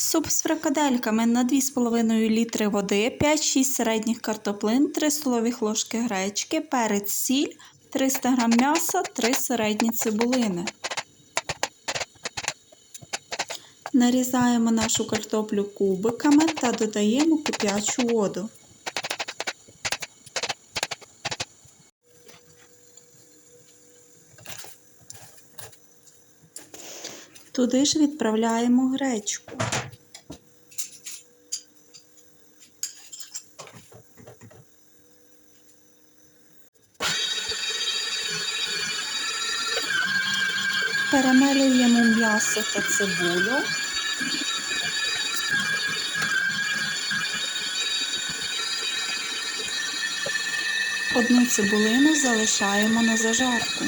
Суп з фрикадельками на 2,5 літри води, 5-6 середніх картоплин, 3 столових ложки гречки, перець, сіль, 300 г м'яса, 3 середні цибулини. Нарізаємо нашу картоплю кубиками та додаємо кип'ячу воду. Туди ж відправляємо гречку. Перемелюємо м'ясо та цибулю. Одну цибулину залишаємо на зажарку.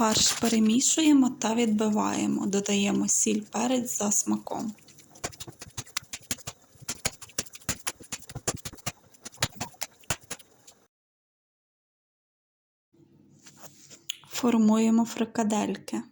Фарш перемішуємо та відбиваємо. Додаємо сіль перець за смаком. Формуємо фрикадельки.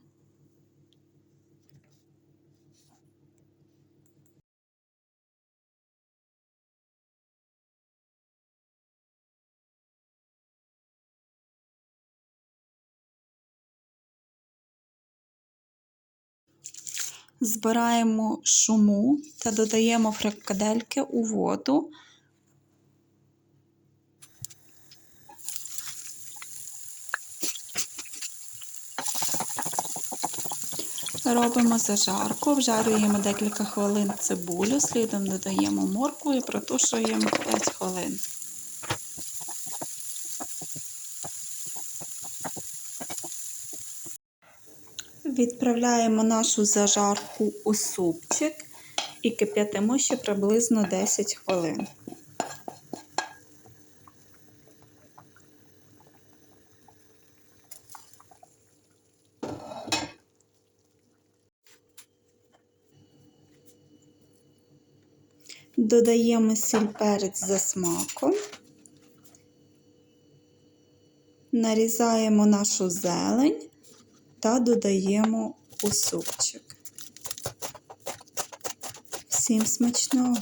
Збираємо шуму та додаємо фрикадельки у воду. Робимо зажарку, вжарюємо декілька хвилин цибулю, слідом додаємо моркву і протушуємо 5 хвилин. Відправляємо нашу зажарку у супчик і кип'ятимо ще приблизно 10 хвилин. Додаємо сіль перець за смаком. Нарізаємо нашу зелень та додаємо у супчик. Всім смачного!